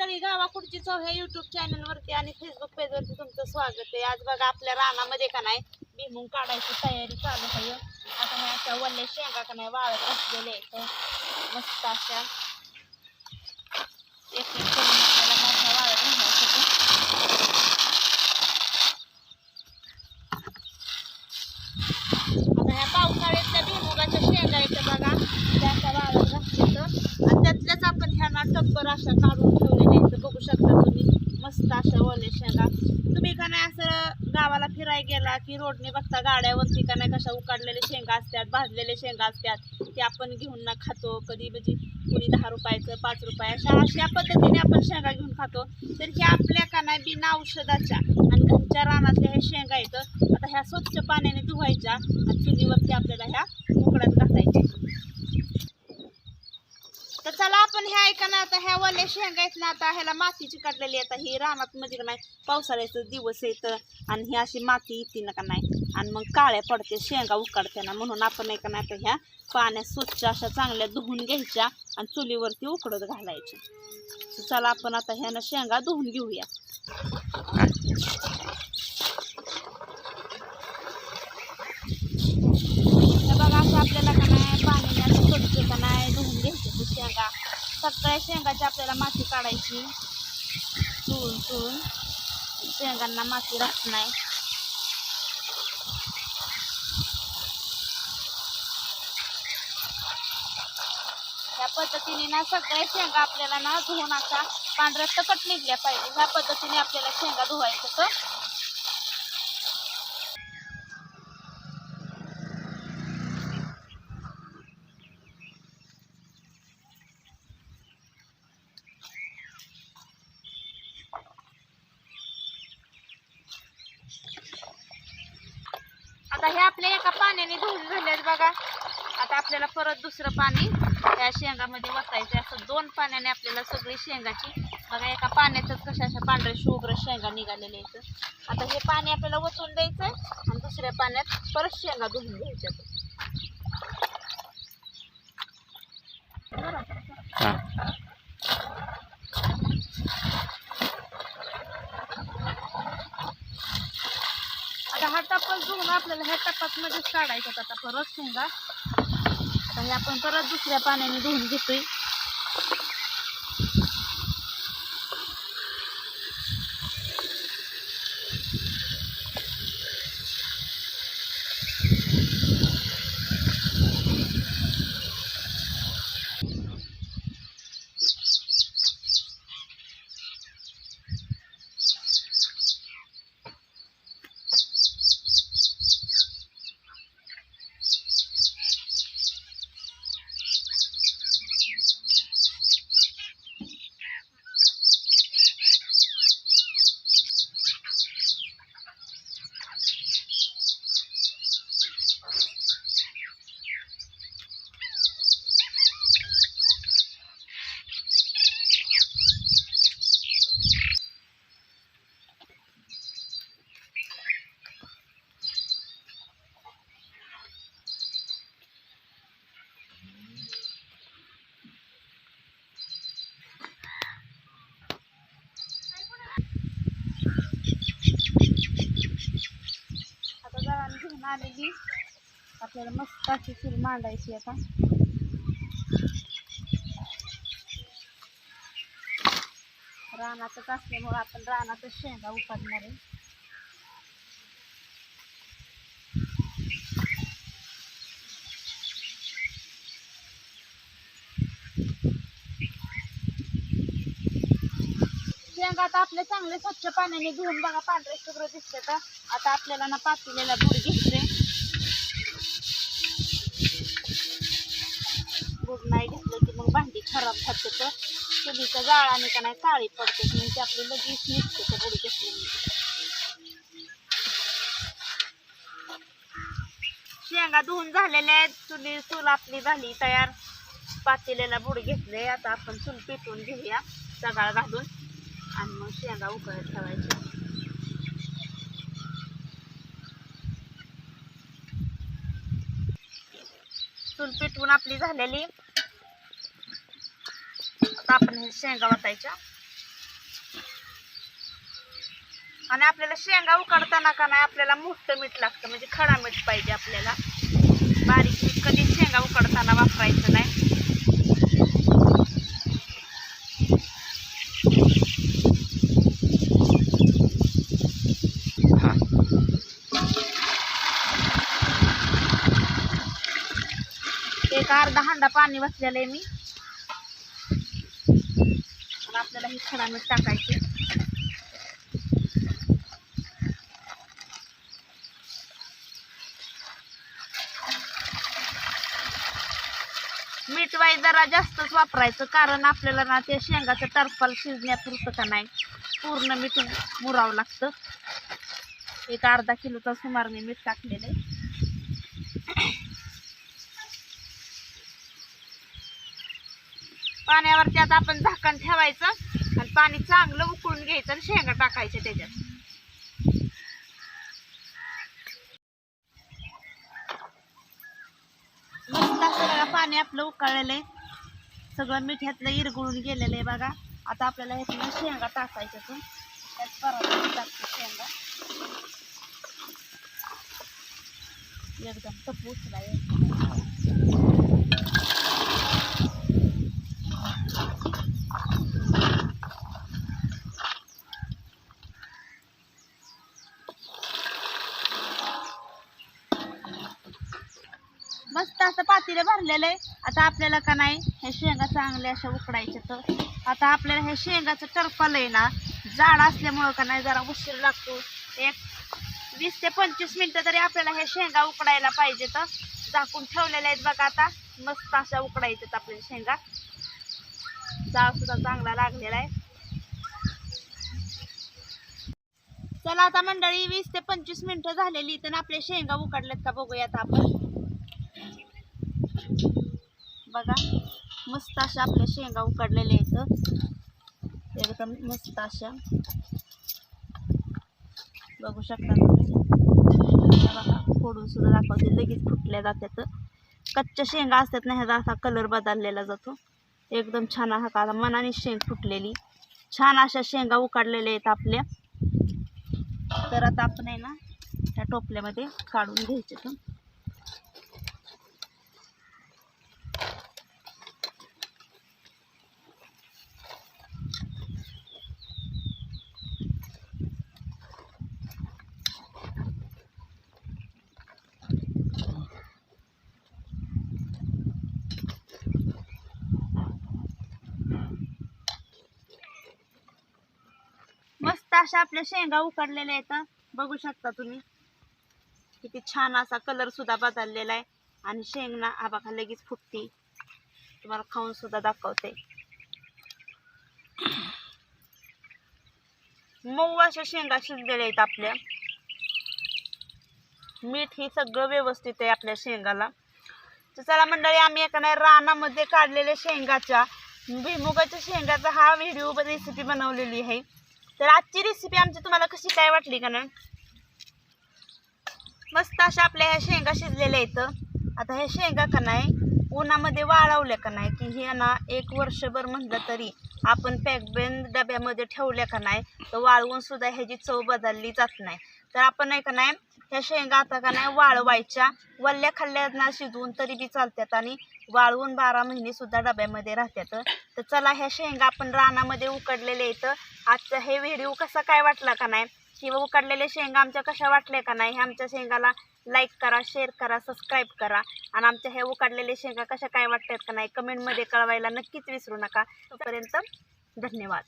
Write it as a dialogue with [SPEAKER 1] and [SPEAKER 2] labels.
[SPEAKER 1] मंडळी गावाकडची चव ह्या युट्यूब चॅनलवरती आणि फेसबुक पेजवरती तुमचं स्वागत आहे. आज बघा आपल्या रानामध्ये का नाही भुईमुग काढायची तयारी चालू आहे. आता ह्या अशा वल्ले शेंगा का नाही वाळत असलेले आहेत. मस्त अशा एक एक करून आपल्याला मोठ्या वाळत घालायचं आता ह्या पावसाळ्यातल्या भुईमुगाच्या शेंगा आहेत बघा. त्या अशा वाळत घातल्याचं आणि त्यातल्याच आपण ह्यांना टप्पर अशा काढून ठेवलेल्या आहेत बघू शकता तुम्ही मस्त अशा ओले शेंगा तुम्ही का नाही असं गावाला फिरायला गेला की रोडने बघता गाड्यावरती का नाही कशा उकाडलेले शेंगा असतात भाजलेले शेंगा असतात ते आपण घेऊन ना खातो. कधी म्हणजे कुणी दहा रुपयाचं पाच रुपये अशा अशा पद्धतीने आपण शेंगा घेऊन खातो. तर ह्या आपल्या का नाही बिना औषधाच्या आणि घरच्या रानातल्या ह्या शेंगा येतं आता ह्या स्वच्छ पाण्याने धुवायच्या आणि चुलीवरती आपल्याला ह्या उकडात घालायच्या पण ह्या ऐका ना आता ह्या वाल्या शेंगा आहेत ना आता ह्याला मातीची काढलेली आहे. आता ही रानात मध्ये का नाही पावसाळ्याचं दिवस येत आणि ही अशी माती येते ना का नाही. आणि मग काळ्या पडते शेंगा उकडते ना म्हणून आपण ऐका ना आता ह्या पाण्यात स्वच्छ अशा चांगल्या धुवून घ्यायच्या आणि चुलीवरती उकडत घालायच्या चला आपण आता ह्यानं शेंगा धुवून घेऊया. बघा असं आपल्याला का नाही पाण्याने असं स्वच्छ का नाही धुवून घ्यायचे ते शेंगा सगळ्या शेंगाची आपल्याला माती काढायची. चुळून चुळून शेंगांना माती राहत नाही या पद्धतीने ना सगळ्या शेंगा आपल्याला ना धुवून असा पांढऱ्या तकट निघल्या पाहिजे. ह्या पद्धतीने आपल्याला शेंगा धुवायचं तर आता हे आपल्या एका पाण्याने धुवून झाले बघा. आता आपल्याला परत दुसरं पाणी त्या शेंगामध्ये वतायचं असं दोन पाण्याने आपल्याला सगळी शेंगाची बघा एका पाण्यातच कशा अशा पांढऱ्या शुभ्र शेंगा निघालेल्या आहेत. आता हे पाणी आपल्याला वचून द्यायचं आणि दुसऱ्या पाण्यात परत शेंगा धुवून घ्यायच्या. हा टप्पल धुवून आपल्याला ह्या टप्पात मध्येच आता परत शेंगा. आता हे आपण परत दुसऱ्या पाण्याने धुवून घेतोय आता जरा घेऊन आलेली. आपल्याला मस्त अशी चूल मांडायची आता. रानातच असल्यामुळे आपण रानातच शेंगा उकडणार आहे. शेंगा आता आपले चांगले स्वच्छ पाण्याने धुवून बघा पांढरे शुभ्र दिसते तर आता आपल्याला ना पातेलेला बूड दिसते खराब होते तर. चुलीच्या जाळाने का नाही काळी पडते म्हणजे आपली लगेच निघते तर बुड कसली शेंगा धुवून झालेल्या आहेत. चुली चूल आपली झाली तयार. पातेल्याला बुड घेतले आता आपण चूल पेटवून घेऊया. सगळा घालून. आणि मग शेंगा उकळत ठेवायच्या. चूल पेटवून आपली झालेली. आता आपण हे शेंगा वाटायच्या आणि आपल्याला शेंगा उकडताना का नाही आपल्याला मोठं मीठ लागतं म्हणजे खडा मीठ पाहिजे आपल्याला. बारीक मीठ कधी शेंगा उकडताना वापरायचं नाही. एक अर्धा हांडा पाणी बसलेलं आहे मी. आणि खडा मीठ टाकायचे. मीठ वाई जरा जास्तच वापरायचं कारण आपल्याला ना ते शेंगाचं टरफल शिजण्यापुरतं का नाही. पूर्ण मीठ मुरावं लागतं. एक अर्धा किलोचा सुमार मी मीठ टाकलेलं आहे. पाण्यावरती आता आपण झाकण ठेवायचं. पाणी चांगलं उकळून घ्यायचं आणि शेंगा टाकायच्या त्याच्यात. मस्त पाणी आपलं उकळलेलं आहे. सगळं मिठ्यातलं इरगुळून गेलेलं आहे बघा. आता आपल्याला ह्यातून शेंगा टाकायच्या तू त्यात परत टाकतो शेंगा. एकदम तप उचला मातीला भरलेलं आहे. आता आपल्याला का नाही हे शेंगा चांगल्या अशा उकडायच्या तर. आता आपल्याला हे शेंगाचं टरफल आहे ना जाड असल्यामुळं का नाही जरा उशीर लागतो. एक वीस ते पंचवीस मिनटं तरी आपल्याला हे शेंगा उकडायला पाहिजे तर. झाकून ठेवलेले आहेत बघा आता मस्त अशा उकडायच्यात आपल्याला शेंगा. जाळ सुद्धा चांगला लागलेला आहे. चला आता मंडळी वीस ते पंचवीस मिनटं झालेली तर आपले शेंगा उकडलेत का बघूयात आपण. बघा मस्त अशा आपल्या शेंगा उकडलेल्या आहेत. एकदम मस्त अशा. बघू शकता तुम्ही. बघा फोडून सुद्धा दाखवते. लगेच फुटल्या जातात कच्च्या शेंगा असतात ना ह्याचा असा कलर बदललेला जातो. एकदम छान हा का मनाने शेंग फुटलेली. छान अशा शेंगा उकडलेल्या आहेत आपल्या. तर आता आपण आहे ना त्या टोपल्यामध्ये काढून घ्यायचे तर मस्त अशा आपल्या शेंगा उकडलेल्या आहेत बघू शकता तुम्ही. किती छान असा कलर सुद्धा बदललेला आहे. आणि शेंगना आबाखा लगेच फुटती. तुम्हाला खाऊन सुद्धा दाखवते. मऊ अशा शेंगा शिजलेल्या आहेत आपल्या. मीठ ही सगळं व्यवस्थित आहे आपल्या शेंगाला. तर चला मंडळी आम्ही एका नाही रानामध्ये काढलेल्या शेंगाच्या भुईमुगाच्या शेंगाचा हा व्हिडिओ रेसिपी बनवलेली आहे. तर आजची रेसिपी आमची तुम्हाला कशी काय वाटली का मस्त अशा आपल्या ह्या शेंगा शिजलेल्या आहेत. आता ह्या शेंगा का नाही उन्हामध्ये वाळवल्या का नाही की हे ना एक वर्षभर म्हणलं तरी आपण पॅकबेन डब्यामध्ये ठेवल्या का नाही तर वाळवून सुद्धा ह्याची चव बदलली जात नाही. तर आपण आहे का नाही ह्या शेंगा आता का नाही वाळवायच्या वल्ल्या खाल्ल्या ना शिजवून तरी बी चालतात आणि वाळवून बारा महिने सुद्धा डब्यामध्ये राहतात तर चला ह्या शेंगा आपण रानामध्ये उकडलेल्या आहेत. आजचा हे व्हिडिओ कसा काय वाटला का नाही? किंवा उकडलेले शेंगा आमच्या कशा वाटल्या का नाही? हे आमच्या शेंगाला लाईक करा शेअर करा सबस्क्राईब करा. आणि आमच्या हे उकडलेले शेंगा कशा काय वाटतात का नाही? कमेंटमध्ये कळवायला नक्कीच विसरू नका. तोपर्यंत धन्यवाद.